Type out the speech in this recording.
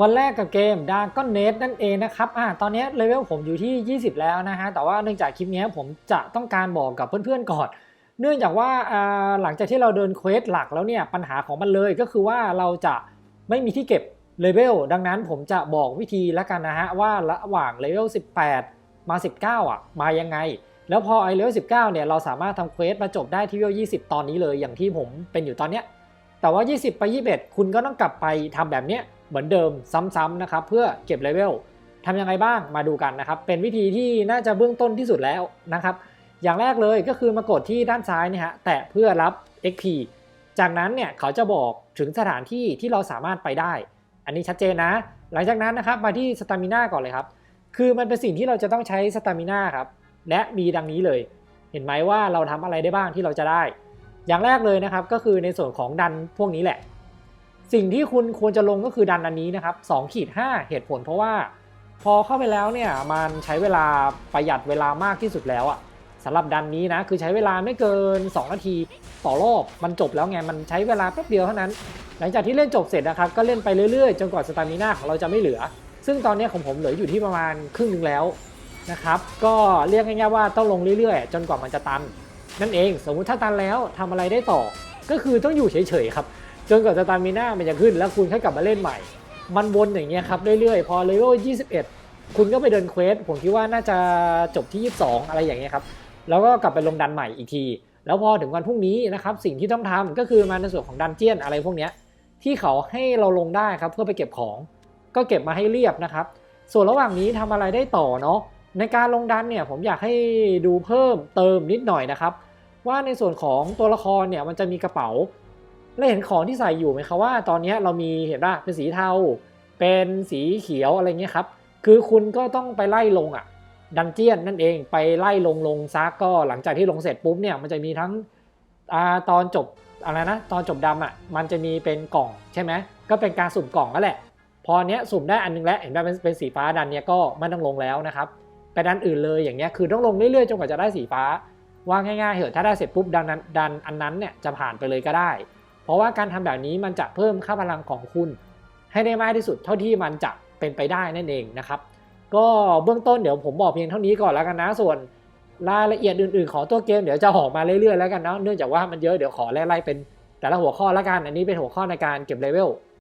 วันแรกกับเกม d a r k o n n e t นั่นเองนะครับอ่าตอนนี้เลเวลผมอยู่ที่ 20 แล้วนะฮะ แต่ว่าเนื่องจากคลิปนี้ผมจะต้องการบอกกับเพื่อนๆก่อน เนื่องจากว่าอ่าหลังจากที่เราเดินเควสหลักแล้วเนี่ยปัญหาของมันเลยก็คือว่าเราจะไม่มีที่เก็บเลเวล ดังนั้นผมจะบอกวิธีแล้วกันนะฮะ ว่าระหว่างเลเวล 18 มา 19 อะ มายังไง แล้วพอไอเลเวล 19 เนี่ยเราสามารถทำเควสมาจบได้ที่เลเวล 20 ตอนนี้เลยอย่างที่ผมเป็นอยู่ตอนเนี้ยแต่ว่า 20 ไป 21 คุณก็ต้องกลับไปทำแบบเนี้ย เหมือนเดิมซ้ำๆนะครับเพื่อเก็บเลเวลทำยังไงบ้างมาดูกันนะครับ เป็นวิธีที่น่าจะเบื้องต้นที่สุดแล้วนะครับ อย่างแรกเลยก็คือมากดที่ด้านซ้ายนี่ฮะแตะเพื่อรับ XP จากนั้นเนี่ยเขาจะบอกถึงสถานที่ที่เราสามารถไปได้ อันนี้ชัดเจนนะ หลังจากนั้นนะครับมาที่สตามิน่าก่อนเลยครับ คือมันเป็นสิ่งที่เราจะต้องใช้สตามิน่าครับ และมีดังนี้เลย เห็นไหมว่าเราทำอะไรได้บ้างที่เราจะได้ อย่างแรกเลยนะครับก็คือในส่วนของดันพวกนี้แหละ สิ่งที่คุณควรจะลงก็คือดันอันนี้นะครับ2ขีด5เหตุผลเพราะว่า พอเข้าไปแล้วเนี่ยมันใช้เวลาประหยัดเวลามากที่สุดแล้วอะสำหรับดันนี้นะคือใช้เวลาไม่เกิน 2 นาทีต่อรอบมันจบแล้วไงมันใช้เวลาแป๊บเดียวเท่านั้น หลังจากที่เล่นจบเสร็จนะครับก็เล่นไปเรื่อยๆ จนกว่าสตามิน่าของเราจะไม่เหลือ ซึ่งตอนนี้ของผมเหลืออยู่ที่ประมาณครึ่งนึงแล้วนะครับก็เรียกง่ายๆว่าต้องลงเรื่อยๆ จนกว่ามันจะตัน นั่นเองสมมุติถ้าตันแล้วทำอะไรได้ต่อ ก็คือต้องอยู่เฉยๆครับ จนกว่าสตามิน่ามันจะขึ้นแล้วคุณค่อยกลับมาเล่นใหม่ มันวนอย่างเงี้ยครับเรื่อยๆ พอเลเวล21 คุณก็ไปเดินเควสผมคิดว่าน่าจะจบที่ 22 อะไรอย่างเงี้ยครับ แล้วก็กลับไปลงดันใหม่อีกที แล้วพอถึงวันพรุ่งนี้นะครับสิ่งที่ต้องทำก็คือมาในส่วนของดันเจียนอะไรพวกเนี้ยที่เขาให้เราลงได้ครับเพื่อไปเก็บของ ก็เก็บมาให้เรียบนะครับ ส่วนระหว่างนี้ทำอะไรได้ต่อเนาะในการลงดันเนี่ยผมอยากให้ดูเพิ่มเติมนิดหน่อยนะครับ ว่าในส่วนของตัวละครเนี่ยมันจะมีกระเป๋า แล้วเห็นของที่ใส่อยู่ไหมครับว่าตอนนี้เรามีเห็นป่ะเป็นสีเทา เป็นสีเขียวอะไรเงี้ยครับ คือคุณก็ต้องไปไล่ลงอะดันเจียนนั่นเองไปไล่ลงลงซักก็หลังจากที่ลงเสร็จปุ๊บเนี่ยมันจะมีทั้งอตอนจบอะไรนะตอนจบดำอะมันจะมีเป็นกล่องใช่ไหมก็เป็นการสุ่มกล่องนั่นแหละ พอเนี้ยสุ่มได้อันนึงแล้วเห็นไหมเป็นเป็นสีฟ้าดันเนี้ยก็ไม่ต้องลงแล้วนะครับไปดันอื่นเลยอย่างเงี้ยคือต้องลงเรื่อยๆจนกว่าจะได้สีฟ้าว่าง่ายๆเหอะถ้าได้เสร็จปุ๊บดันนั้นดันอันนั้นเนี่ยจะผ่านไปเลยก็ได้ เพราะว่าการทำแบบนี้มันจะเพิ่มค่าพลังของคุณ ให้ได้มากที่สุดเท่าที่มันจะเป็นไปได้นั่นเองนะครับ ก็เบื้องต้นเดี๋ยวผมบอกเพียงเท่านี้ก่อนแล้วกันนะส่วนรายละเอียดอื่นๆ ของตัวเกมเดี๋ยวจะออกมาเรื่อยๆแล้วกันเนาะเนื่องจากว่ามันเยอะเดี๋ยวขอไล่ๆเป็นแต่ละหัวข้อแล้วกันอันนี้เป็นหัวข้อในการเก็บเลเวล